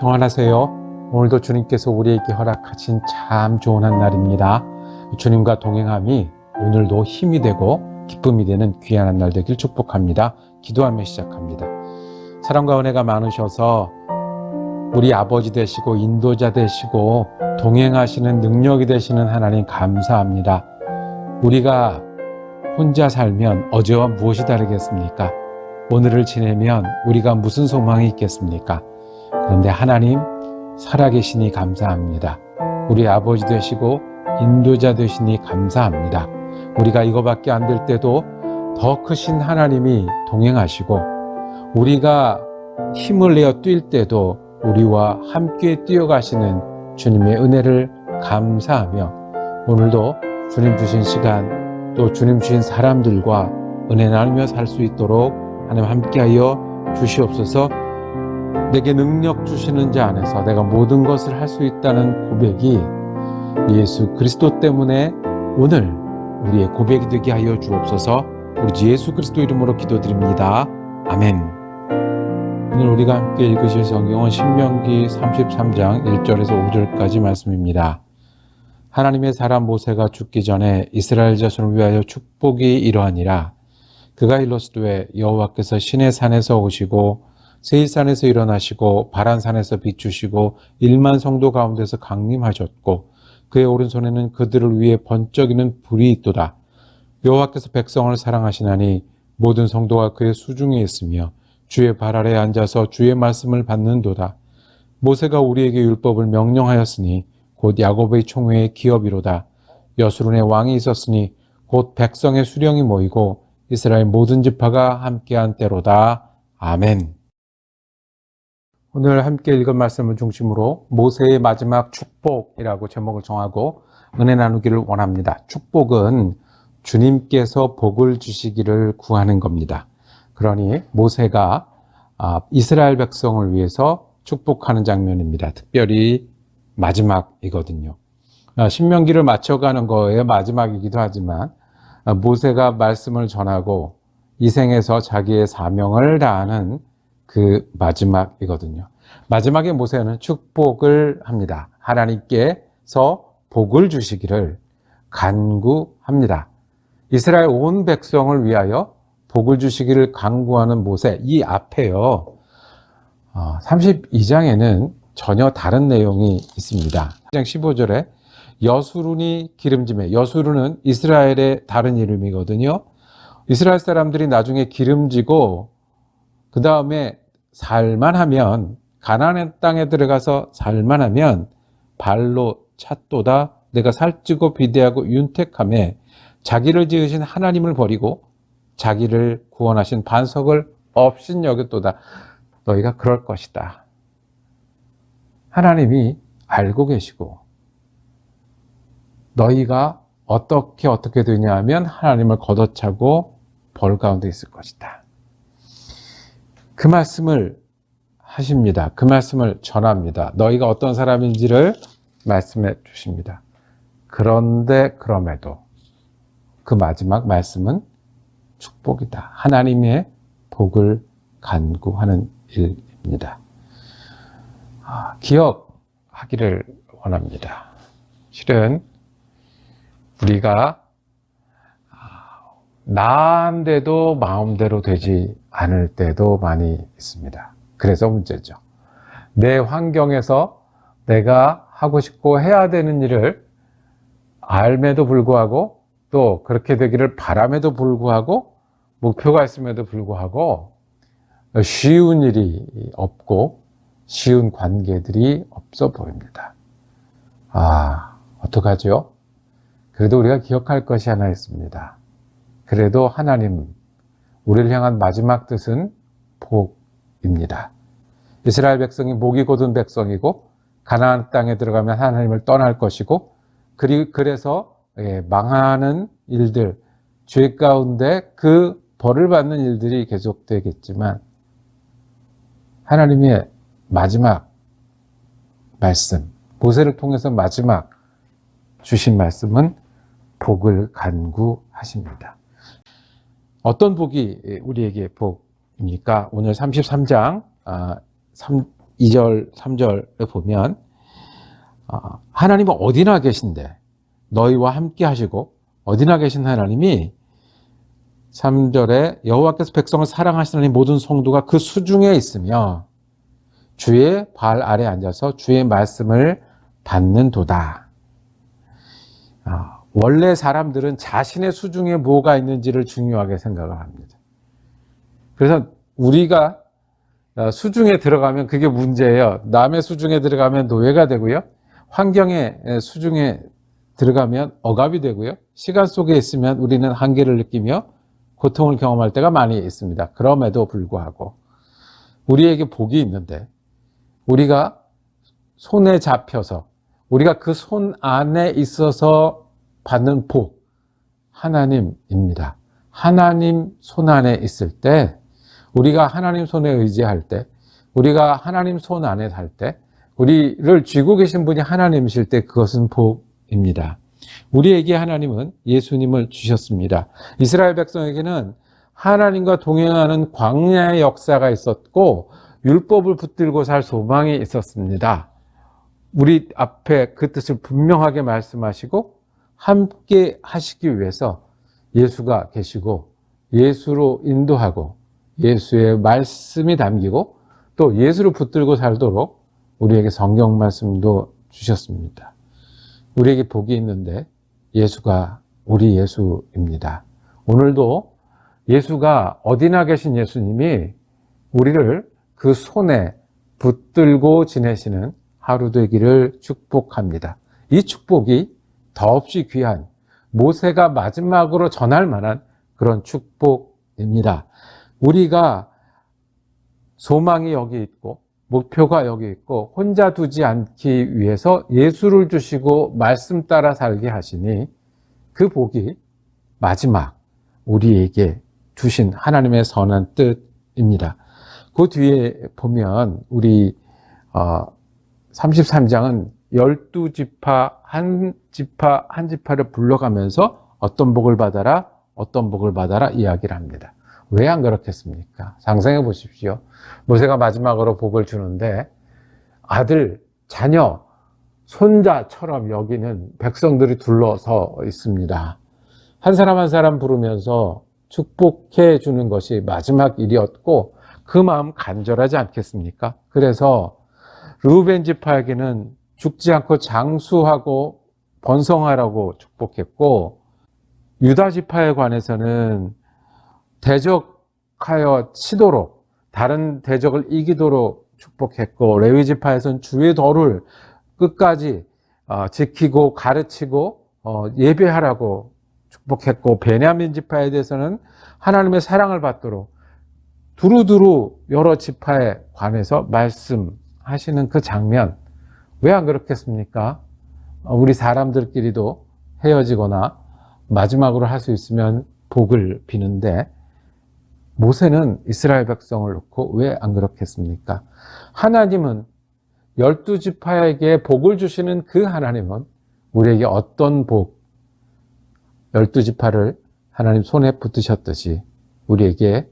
평안하세요. 오늘도 주님께서 우리에게 허락하신 참 좋은 한 날입니다. 주님과 동행함이 오늘도 힘이 되고 기쁨이 되는 귀한 한 날 되길 축복합니다. 기도하며 시작합니다. 사랑과 은혜가 많으셔서 우리 아버지 되시고 인도자 되시고 동행하시는 능력이 되시는 하나님 감사합니다. 우리가 혼자 살면 어제와 무엇이 다르겠습니까? 오늘을 지내면 우리가 무슨 소망이 있겠습니까? 그런데 하나님 살아계시니 감사합니다. 우리 아버지 되시고 인도자 되시니 감사합니다. 우리가 이거밖에 안 될 때도 더 크신 하나님이 동행하시고 우리가 힘을 내어 뛸 때도 우리와 함께 뛰어가시는 주님의 은혜를 감사하며 오늘도 주님 주신 시간 또 주님 주신 사람들과 은혜 나누며 살 수 있도록 하나님 함께하여 주시옵소서 내게 능력 주시는 자 안에서 내가 모든 것을 할 수 있다는 고백이 예수 그리스도 때문에 오늘 우리의 고백이 되게 하여 주옵소서 우리 주 예수 그리스도 이름으로 기도드립니다. 아멘. 오늘 우리가 함께 읽으실 성경은 신명기 33장 1절에서 5절까지 말씀입니다. 하나님의 사람 모세가 죽기 전에 이스라엘 자손을 위하여 축복이 이러하니라. 그가 일러스되 여호와께서 신의 산에서 오시고 세일산에서 일어나시고 바란산에서 비추시고 일만 성도 가운데서 강림하셨고 그의 오른손에는 그들을 위해 번쩍이는 불이 있도다. 여호와께서 백성을 사랑하시나니 모든 성도가 그의 수중에 있으며 주의 발 아래에 앉아서 주의 말씀을 받는도다. 모세가 우리에게 율법을 명령하였으니 곧 야곱의 총회의 기업이로다. 여수론의 왕이 있었으니 곧 백성의 수령이 모이고 이스라엘 모든 지파가 함께한 때로다. 아멘. 오늘 함께 읽은 말씀을 중심으로 모세의 마지막 축복이라고 제목을 정하고 은혜 나누기를 원합니다. 축복은 주님께서 복을 주시기를 구하는 겁니다. 그러니 모세가 아, 이스라엘 백성을 위해서 축복하는 장면입니다. 특별히 마지막이거든요. 아, 신명기를 맞춰가는 거의 마지막이기도 하지만 아, 모세가 말씀을 전하고 이 생에서 자기의 사명을 다하는 그 마지막이거든요. 마지막에 모세는 축복을 합니다. 하나님께서 복을 주시기를 간구합니다. 이스라엘 온 백성을 위하여 복을 주시기를 간구하는 모세 이 앞에요. 32장에는 전혀 다른 내용이 있습니다. 1장 15절에 여수룬이 기름짐에 여수룬은 이스라엘의 다른 이름이거든요. 이스라엘 사람들이 나중에 기름지고 그 다음에 살만하면 가나안 땅에 들어가서 살만하면 발로 찾도다 내가 살찌고 비대하고 윤택함에 자기를 지으신 하나님을 버리고 자기를 구원하신 반석을 없인 여겼도다. 너희가 그럴 것이다. 하나님이 알고 계시고 너희가 어떻게 어떻게 되냐 하면 하나님을 걷어차고 벌 가운데 있을 것이다 그 말씀을 하십니다. 그 말씀을 전합니다. 너희가 어떤 사람인지를 말씀해 주십니다. 그런데 그럼에도 그 마지막 말씀은 축복이다. 하나님의 복을 간구하는 일입니다. 아, 기억하기를 원합니다. 실은 우리가 나한데도 마음대로 되지 않을 때도 많이 있습니다. 그래서 문제죠. 내 환경에서 내가 하고 싶고 해야 되는 일을 알매도 불구하고 또 그렇게 되기를 바람에도 불구하고 목표가 있음에도 불구하고 쉬운 일이 없고 쉬운 관계들이 없어 보입니다. 아, 어떡하죠? 그래도 우리가 기억할 것이 하나 있습니다. 그래도 하나님, 우리를 향한 마지막 뜻은 복입니다. 이스라엘 백성이 목이 곧은 백성이고 가나안 땅에 들어가면 하나님을 떠날 것이고 그래서 예, 망하는 일들, 죄 가운데 그 벌을 받는 일들이 계속되겠지만 하나님의 마지막 말씀, 모세를 통해서 마지막 주신 말씀은 복을 간구하십니다. 어떤 복이 우리에게 복입니까? 오늘 33장 3, 2절, 3절에 보면 아, 하나님은 어디나 계신데 너희와 함께 하시고 어디나 계신 하나님이 3절에 여호와께서 백성을 사랑하시는 모든 성도가 그 수중에 있으며 주의 발 아래 앉아서 주의 말씀을 받는 도다. 아, 원래 사람들은 자신의 수중에 뭐가 있는지를 중요하게 생각을 합니다. 그래서 우리가 어, 수중에 들어가면 그게 문제예요. 남의 수중에 들어가면 노예가 되고요. 환경의 수중에 들어가면 억압이 되고요. 시간 속에 있으면 우리는 한계를 느끼며 고통을 경험할 때가 많이 있습니다. 그럼에도 불구하고 우리에게 복이 있는데 우리가 손에 잡혀서 우리가 그 손 안에 있어서 받는 복 하나님입니다. 하나님 손 안에 있을 때 우리가 하나님 손에 의지할 때 우리가 하나님 손 안에 살 때 우리를 쥐고 계신 분이 하나님이실 때 그것은 복입니다. 우리에게 하나님은 예수님을 주셨습니다. 이스라엘 백성에게는 하나님과 동행하는 광야의 역사가 있었고 율법을 붙들고 살 소망이 있었습니다. 우리 앞에 그 뜻을 분명하게 말씀하시고 함께 하시기 위해서 예수가 계시고 예수로 인도하고 예수의 말씀이 담기고 또 예수를 붙들고 살도록 우리에게 성경 말씀도 주셨습니다. 우리에게 복이 있는데 예수가 우리 예수입니다. 오늘도 예수가 어디나 계신 예수님이 우리를 그 손에 붙들고 지내시는 하루 되기를 축복합니다. 이 축복이 더없이 귀한 모세가 마지막으로 전할 만한 그런 축복입니다. 우리가 소망이 여기 있고 목표가 여기 있고 혼자 두지 않기 위해서 예수를 주시고 말씀 따라 살게 하시니 그 복이 마지막 우리에게 주신 하나님의 선한 뜻입니다. 그 뒤에 보면 우리 33장은 열두 지파 한 지파 한 지파를 불러가면서 어떤 복을 받아라 어떤 복을 받아라 이야기를 합니다. 왜 안 그렇겠습니까? 상상해 보십시오. 모세가 마지막으로 복을 주는데 아들, 자녀, 손자처럼 여기는 백성들이 둘러서 있습니다. 한 사람 한 사람 부르면서 축복해 주는 것이 마지막 일이었고 그 마음 간절하지 않겠습니까? 그래서 루벤 지파에게는 죽지 않고 장수하고 번성하라고 축복했고 유다 지파에 관해서는 대적하여 치도록 다른 대적을 이기도록 축복했고 레위 지파에서는 주의 도를 끝까지 어, 지키고 가르치고 어, 예배하라고 축복했고 베냐민 지파에 대해서는 하나님의 사랑을 받도록 두루두루 여러 지파에 관해서 말씀하시는 그 장면 왜 안 그렇겠습니까? 어, 우리 사람들끼리도 헤어지거나 마지막으로 할 수 있으면 복을 비는데 모세는 이스라엘 백성을 놓고 왜 안 그렇겠습니까? 하나님은 열두 지파에게 복을 주시는 그 하나님은 우리에게 어떤 복, 열두 지파를 하나님 손에 붙으셨듯이 우리에게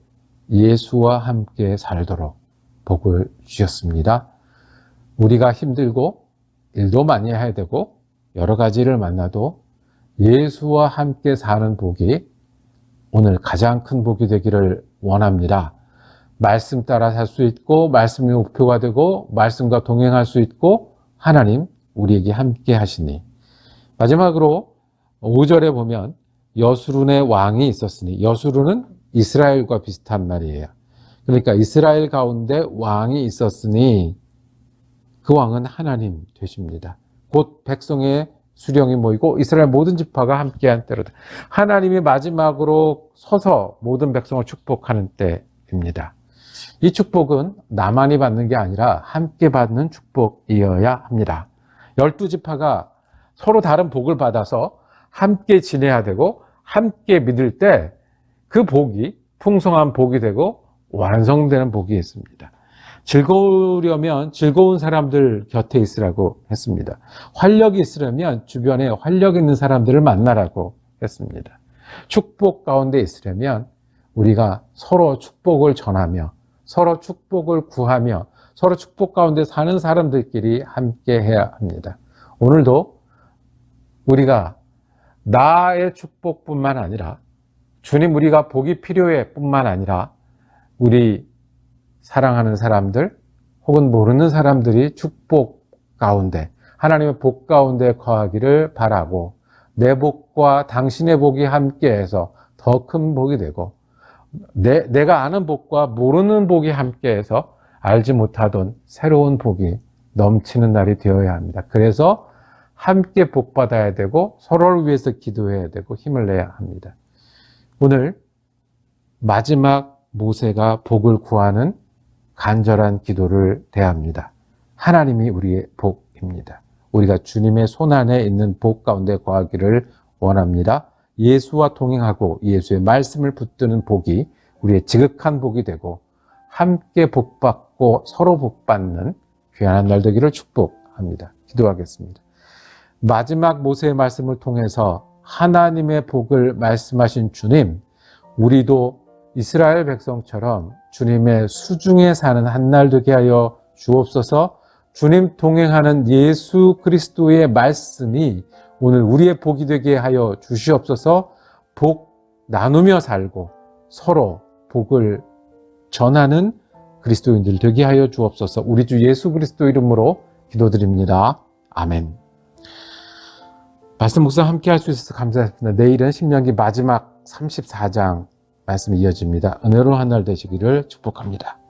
예수와 함께 살도록 복을 주셨습니다. 우리가 힘들고 일도 많이 해야 되고 여러 가지를 만나도 예수와 함께 사는 복이 오늘 가장 큰 복이 되기를 원합니다. 말씀 따라 살 수 있고 말씀이 목표가 되고 말씀과 동행할 수 있고 하나님 우리에게 함께 하시니 마지막으로 5절에 보면 여수룬의 왕이 있었으니 여수룬은 이스라엘과 비슷한 말이에요. 그러니까 이스라엘 가운데 왕이 있었으니 그 왕은 하나님 되십니다. 곧 백성의 수령이 모이고 이스라엘 모든 지파가 함께한 때로다. 하나님이 마지막으로 서서 모든 백성을 축복하는 때입니다. 이 축복은 나만이 받는 게 아니라 함께 받는 축복이어야 합니다. 열두 지파가 서로 다른 복을 받아서 함께 지내야 되고 함께 믿을 때 그 복이 풍성한 복이 되고 완성되는 복이 있습니다. 즐거우려면 즐거운 사람들 곁에 있으라고 했습니다. 활력이 있으려면 주변에 활력 있는 사람들을 만나라고 했습니다. 축복 가운데 있으려면 우리가 서로 축복을 전하며 서로 축복을 구하며 서로 축복 가운데 사는 사람들끼리 함께 해야 합니다. 오늘도 우리가 나의 축복뿐만 아니라 주님 우리가 복이 필요해 뿐만 아니라 우리 사랑하는 사람들 혹은 모르는 사람들이 축복 가운데 하나님의 복 가운데 거하기를 바라고 내 복과 당신의 복이 함께해서 더 큰 복이 되고 내, 내가 아는 복과 모르는 복이 함께해서 알지 못하던 새로운 복이 넘치는 날이 되어야 합니다. 그래서 함께 복 받아야 되고 서로를 위해서 기도해야 되고 힘을 내야 합니다. 오늘 마지막 모세가 복을 구하는 간절한 기도를 대합니다. 하나님이 우리의 복입니다. 우리가 주님의 손안에 있는 복 가운데 거하기를 원합니다. 예수와 동행하고 예수의 말씀을 붙드는 복이 우리의 지극한 복이 되고 함께 복받고 서로 복받는 귀한 날 되기를 축복합니다. 기도하겠습니다. 마지막 모세의 말씀을 통해서 하나님의 복을 말씀하신 주님, 우리도 이스라엘 백성처럼 주님의 수중에 사는 한날 되게 하여 주옵소서 주님 동행하는 예수 그리스도의 말씀이 오늘 우리의 복이 되게 하여 주시옵소서 복 나누며 살고 서로 복을 전하는 그리스도인들 되게 하여 주옵소서 우리 주 예수 그리스도 이름으로 기도드립니다. 아멘. 말씀 묵상 함께 할 수 있어서 감사합니다. 내일은 신명기 마지막 34장 말씀이 이어집니다. 은혜로운 한날 되시기를 축복합니다.